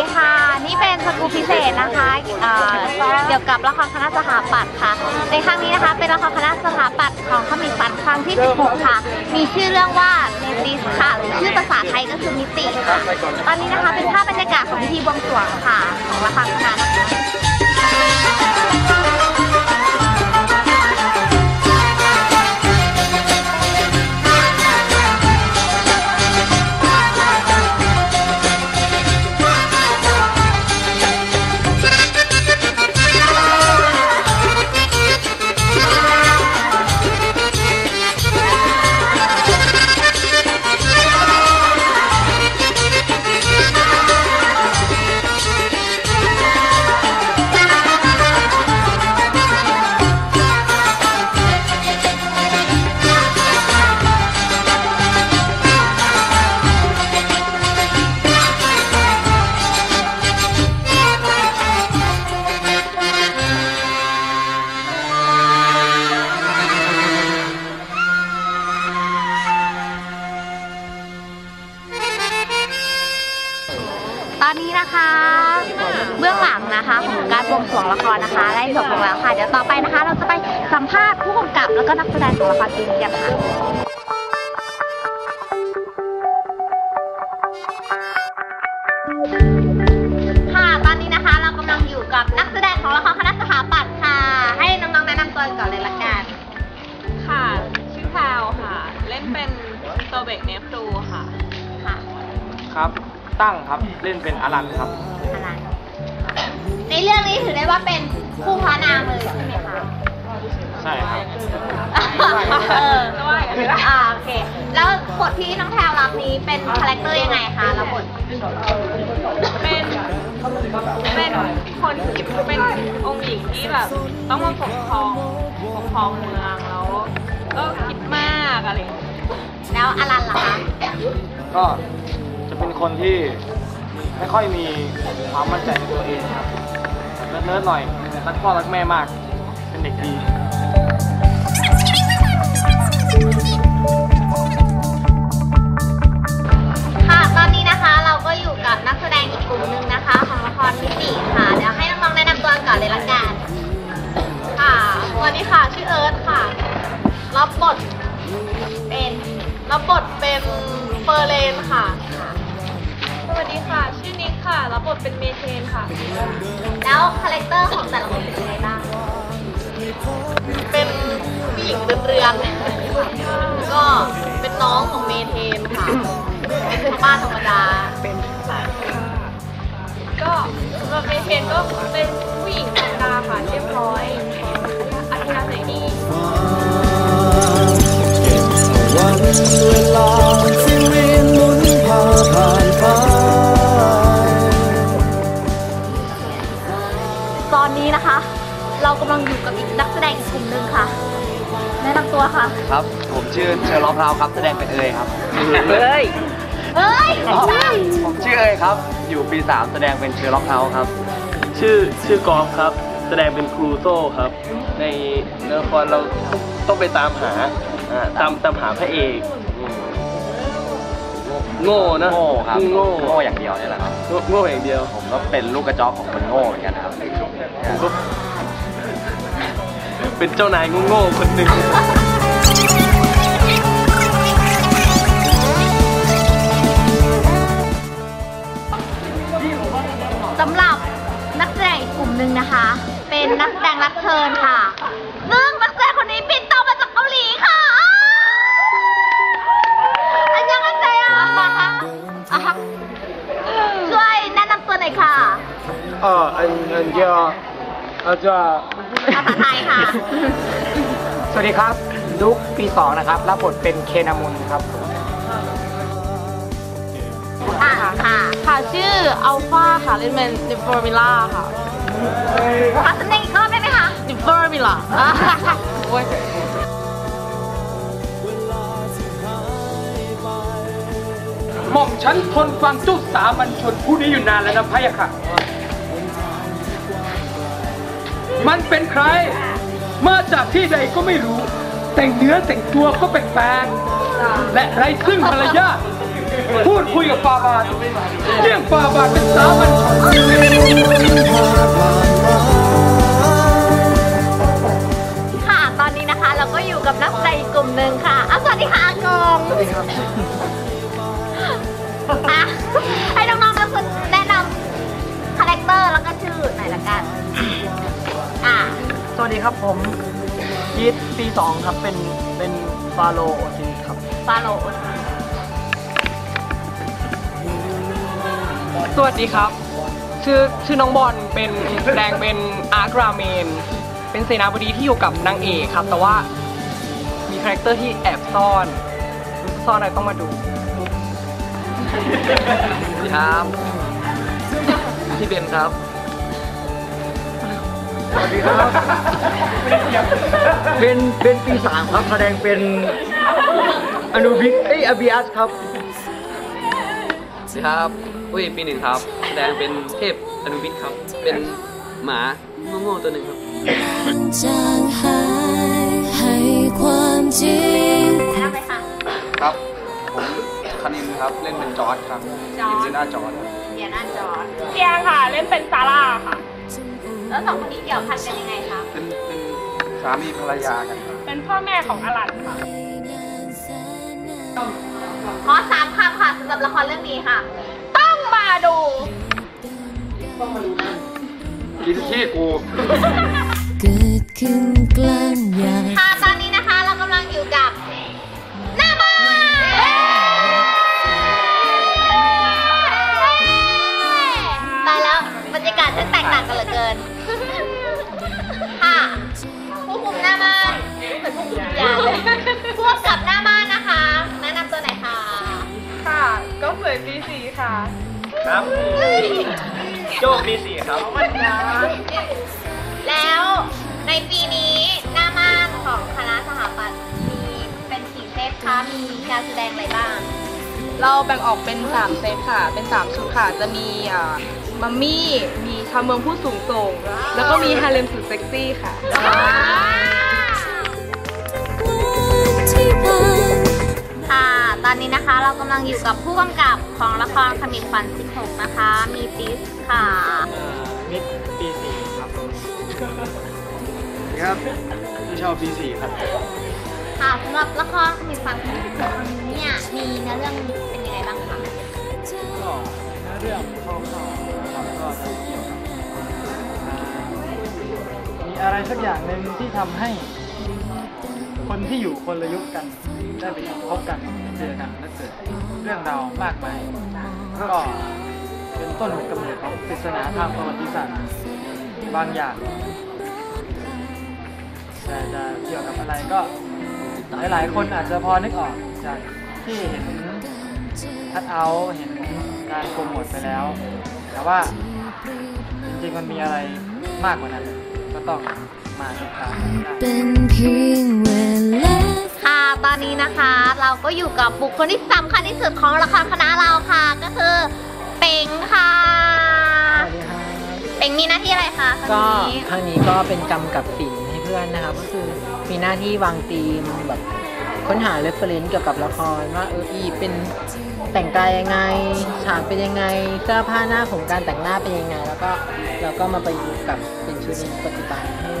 ีค่ะ นี่เป็นสกูพิเศษนะคะเกี่ยวกับละครคณะสถาปัตย์ค่ะ ในครั้งนี้นะคะเป็นละครคณะสถาปัตย์ของขมิ้นฟันครั้งที่ 16 ค่ะ มีชื่อเรื่องว่าเนติสค่ะหรือชื่อภาษาไทยก็คือมิติค่ะ ตอนนี้นะคะเป็นภาพบรรยากาศของพิธีบวงสรวงค่ะ ของละครคณะ เราจะไปสัมภาษณ์ผู้กำกับแล้วก็นักแสดงของละครเรื่องนี้กันค่ะค่ะตอนนี้นะคะเรากำลังอยู่กับนักแสดงของละครคณะสถาปัตย์ค่ะ ให้น้องๆแนะนำตัวก่อนเลยละกัน ค่ะ ชื่อแพลวค่ะ เล่นเป็นตัวเบกเนฟรูค่ะ ค่ะ ครับ ตั้งครับ เล่นเป็นอลันครับอะไร ในเรื่องนี้ถือได้ว่าเป็นคู่พระนางเลยใช่ไหมคะใช่ครับ เออจะว่าอย่างนั้นไม่ได้อ่าโอเค แล้วบทที่น้องแพลวรับนี้เป็นคาแรคเตอร์ยังไงคะแล้วบท เป็นเป็นคนที่เป็นองค์หญิงที่แบบต้องมาปกครองปกครองเมืองแล้วก็คิดมากอะไรอย่างเงี้ยแล้วอลันล่ะคะก็จะเป็นคนที่ไม่ค่อยมีความมั่นใจในตัวเองครับ เนิร์ดๆหน่อยแต่รักพ่อรักแม่มาก เป็นเด็กดีค่ะตอนนี้นะคะเราก็อยู่กับนักแสดงอีกกลุ่มหนึ่งนะคะ ของละครมิติค่ะ เดี๋ยวให้น้องๆแนะนำตัวก่อนเลยละกันค่ะสวัสดีค่ะชื่อเอิร์ธค่ะรับบทเป็นรับบทเป็นเฟอร์เลนค่ะ สวัสดีค่ะ ชื่อน ค่ะ รับบทเป็นเมเทนค่ะ แล้วคาแรคเตอร์ของแต่ละคนเป็นยังไงบ้าง เป็นผู้หญิงเรือนๆก็เป็นน้องของเมเทนค่ะ เป็นชาวบ้านธรรมดา เป็นก็สำหรับเมเทนก็เป็นผู้หญิงธรรมดาค่ะเรียบร้อยอัธยาศัยดี วันเวลา นนี้นะคะ เรากำลังอยู่กับอีกนักแสดงอีกกลุ่มหนึ่งค่ะ แนะนำตัวค่ะ ครับ ผมชื่อเชอร์ล็อกพราวครับแสดงเป็นเอยครับเฮ้ยเอ้ยใช่ผมชื่อเอยครับ อยู่ปี3แสดงเป็นเชอร์ล็อกเฮาส์ครับ ชื่อชื่อกอล์ฟครับ แสดงเป็นครูโซ่ครับ ในละครเราต้องไปตามหาอ่าตามตามหาพระเอก โง่นะโง่ครับโง่โง่อย่างเดียวเนี่ยแหละครับโง่โง่อย่างเดียว ผมก็เป็นลูกกระจอกของคนโง่เหมือนกันนะครับผมก็เป็นเจ้านายโง่ๆคนหนึ่งสำหรับนักแสดงอีกกลุ่มหนึ่งนะคะ เป็นนักแสดงรับเชิญค่ะ ซึ่งนักแสดงคนนี้บิน เออเอ็นเอ็นจะ哦，嗯嗯叫，呃叫ภาษาไทยค่ะ สวัสดีครับลุกปีสองนะครับ รับบทเป็นเคนามุนครับ ค่ะค่ะค่ะชื่ออัลฟาค่ะเล่นเป็นดิฟอร์มิล่าค่ะขอสำเนยก็ได้ไหมคะ ดิฟอร์มิล่าหม่อมฉันทนฟังจ้าสามัญชนผู้นี้อยู่นานแล้วนะพะยะค่ะ มันเป็นใคร มาจากที่ใดก็ไม่รู้ แต่งเนื้อแต่งตัวก็แปลกๆและไรซึ่งภรรยาพูดคุยกับฟาบาทเรียงฟาบาทเป็นสามัญชน ยีดปีสองครับเป็นเป็นฟาโลโอซินครับ ฟาโรห์สวัสดีครับ ชื่อชื่อน้องบอลเป็นแสดงเป็นอาร์กราเมน เป็นเสนาบดีที่อยู่กับนางเอกครับ แต่ว่ามีคาแรคเตอร์ที่แอบซ่อนซ่อนอะไรต้องมาดูครับพี่เบนครับ สวัสดีครับ เป็น เป็นปีสามครับ แสดงเป็นอนุบิกเอ้ยอบิอัสครับ สวัสดีครับอุ้ยปีหนึ่งครับ แสดงเป็นเทพอนุวิทย์ครับ เป็นหมาโง่ๆตัวหนึ่งครับจางหายให้ความจริงแนะนำเลยค่ะครับ ผมคณินครับ เล่นเป็นจอร์ดครับจอร์จยินดีหน้าจอร์ดเดียน่าจอร์ดเพียงค่ะ เล่นเป็นซาร่าค่ะ แล้วสองคนนี้เกี่ยวพันกันยังไงคะ เป็นเป็นสามีภรรยากันครับเป็นพ่อแม่ของอลันค่ะ ขอสามคำค่ะสำหรับละครเรื่องนี้ค่ะ ต้องมาดู กินขี้กู เกิดขึ้นกลางยามค่ะตอนนี้นะคะเรากำลังอยู่กับหน้ามาตายแล้วบรรยากาศช่างแตกต่างกันเหลือเกิน น้าม่านเหมือนผู้คุมวิญญาณเลยพวกกับหน้าม่านนะคะ แนะนำตัวหน่อยค่ะค่ะ ก็เผยปีสี่ค่ะครับโจปีสี่ครับแล้วในปีนี้หน้าม่านของคณะสถาปัตย์มีเป็นกี่เซตคะมีการแสดงอะไรบ้างเราแบ่งออกเป็น 3 เซตค่ะ เป็น 3 ชุดค่ะ จะมีอ่ามัมมี่ มีชาวเมืองผู้สูงส่ง แล้วก็มีฮาเลมสุดเซ็กซี่ค่ะที่ งอยู่กับผู้กำกับของละครขมิบฝัน 16 นะคะ มีติสค่ะ มิดปีสี่ครับครับพี่ชอบปีสี่ครับ ค่ะสำหรับละครขมิบฝัน 16 เนี่ยมีเนื้อเรื่องเป็นยังไงบ้างคะก็เนื้อเรื่องคร่าวๆนะครับก็จะเกี่ยวกับอ่ามีอะไรสักอย่างหนึ่งที่ทำให้ คนที่อยู่คนละยุคกันได้ไปพบกัน เจอกันและเกิดเรื่องราวมากมายก็เป็นต้นกำเนิดของปริศนาทางประวัติศาสตร์บางอย่างแต่จะเกี่ยวกับอะไรก็หลายๆ คนอาจจะพอนึกออกจากที่เห็นคัดเอาท์เห็นการโปรโมทไปแล้ว แต่ว่าจริงๆมันมีอะไรมากกว่านั้น ก็ต้องมาติดตามกันได้ เป็นเพียงเวลา ค่ะ ตอนนี้นะคะ เราก็อยู่กับบุคคลที่สำคัญที่สุดของละครคณะเราค่ะ ก็คือเป็งค่ะสวัสดีครับเป็งมีหน้าที่อะไรคะคก็รั้งนี้ครั้งนี้ก็เป็นกรรมกับศิลป์ให้เพื่อนนะครับ ก็คือมีหน้าที่วางธีมแบบค้นหาเรฟเฟรนซ์เกี่ยวกับละครว่าเอออีเป็นแต่งกายยังไงฉากเป็นยังไงเสื้อผ้าหน้าผมการแต่งหน้าเป็นยังไง แล้วก็แล้วก็มาประยุกต์กับเป็นชุดในปัจจุบันให้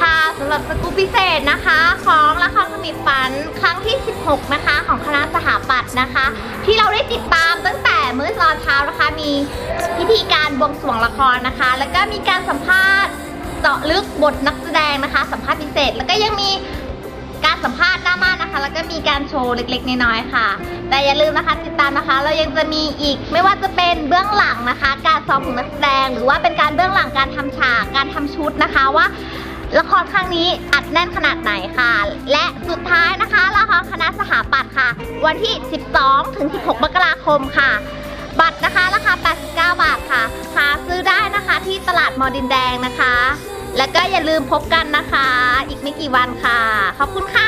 ค่ะสำหรับสกูปพิเศษนะคะ ของละครสมิบฝันครั้งที่ 16 นะคะ ของคณะสถาปัตย์นะคะ ที่เราได้ติดตามตั้งแต่เมื่อตอนเช้านะคะ มีพิธีการบวงสรวงละครนะคะ แล้วก็มีการสัมภาษณ์เจาะลึกบทนักแสดงนะคะ สัมภาษณ์พิเศษ แล้วก็ยังมี สัมภาษณ์หน้าม่านนะคะ แล้วก็มีการโชว์เล็ก ๆน้อยๆค่ะ แต่อย่าลืมนะคะติดตามนะคะ เรายังจะมีอีกไม่ว่าจะเป็นเบื้องหลังนะคะ การซ้อมของนักแสดง หรือว่าเป็นการเบื้องหลังการทำฉากการทำชุดนะคะว่าละครครั้งนี้อัดแน่นขนาดไหนค่ะ และสุดท้ายนะคะละครคณะสหปัตย์ค่ะ วันที่ 12 ถึง 16 มกราคมค่ะ บัตรนะคะราคา 89 บาทค่ะ หาซื้อได้นะคะที่ตลาดมอดินแดงนะคะ แล้วก็อย่าลืมพบกันนะคะ อีกไม่กี่วันค่ะ ขอบคุณค่ะ